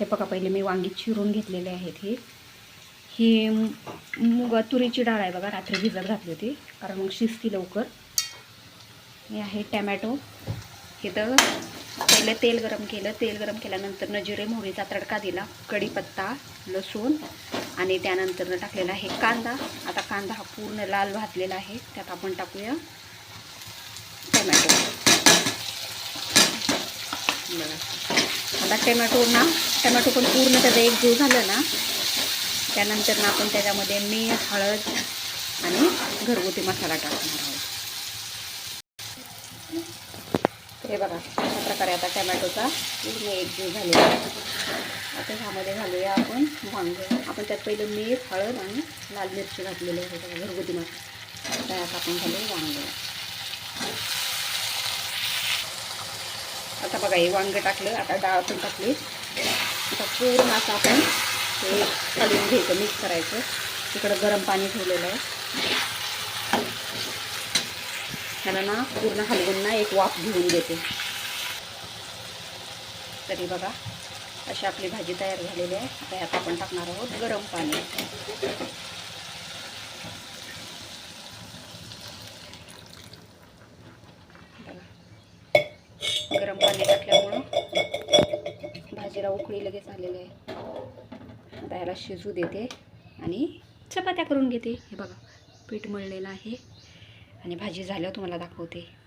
हे बघा पहिले मी वांगी चिरून घेतलेले आहेत हे. ही मुग तुरीची डाळ आहे बघा रात्री भिजत घातली होती कारण मग शिजती लवकर. हे आहे टॅमॅटो. हे तर पहिले तेल गरम केलं. तेल गरम केल्यानंतर न जिरे मोहरीचा तडका दिला कढीपत्ता लसूण आणि त्यानंतर टाकलेला आहे कांदा. आता कांदा हा पूर्ण लाल भाजलेला आहे. त्यात आपण टाकूया टमॅटो. बघा. आता टमॅटो ना टमॅटो पण पूर्ण त्याचा एक जीव झालं ना त्यानंतर ना आपण त्याच्यामध्ये मीठ हळद आणि घरगुती मसाला टाकणार आहोत. हे बघा अशा प्रकारे आता टमॅटोचा पूर्ण एक जीव झालेला आहे. आता ह्यामध्ये घालूया आपण वांगे. आपण त्यात पहिलं मीठ हळद आणि लाल मिरची घातलेली आहे घरगुती मसाला. त्यात आपण घालू वांगे. आता बघा हे वांगं टाकलं आता डाळ पण टाकली. आता पूर्ण असं आपण ते हलवून घ्यायचं मिक्स करायचं. तिकडं गरम पाणी ठेवलेलं आहे. त्याला ना पूर्ण हलवून ना एक वाफ घेऊन देते. तरी बघा अशी आपली भाजी तयार झालेली आहे. आता आपण टाकणार आहोत गरम पाणी. गरम पाणी टाकल्यामुळं भाजीला उकळी लगेच आलेली आहे. आता शिजू देते आणि चपात्या करून घेते. हे बघा पीठ मळलेलं आहे. आणि भाजी झाल्यावर तुम्हाला दाखवते.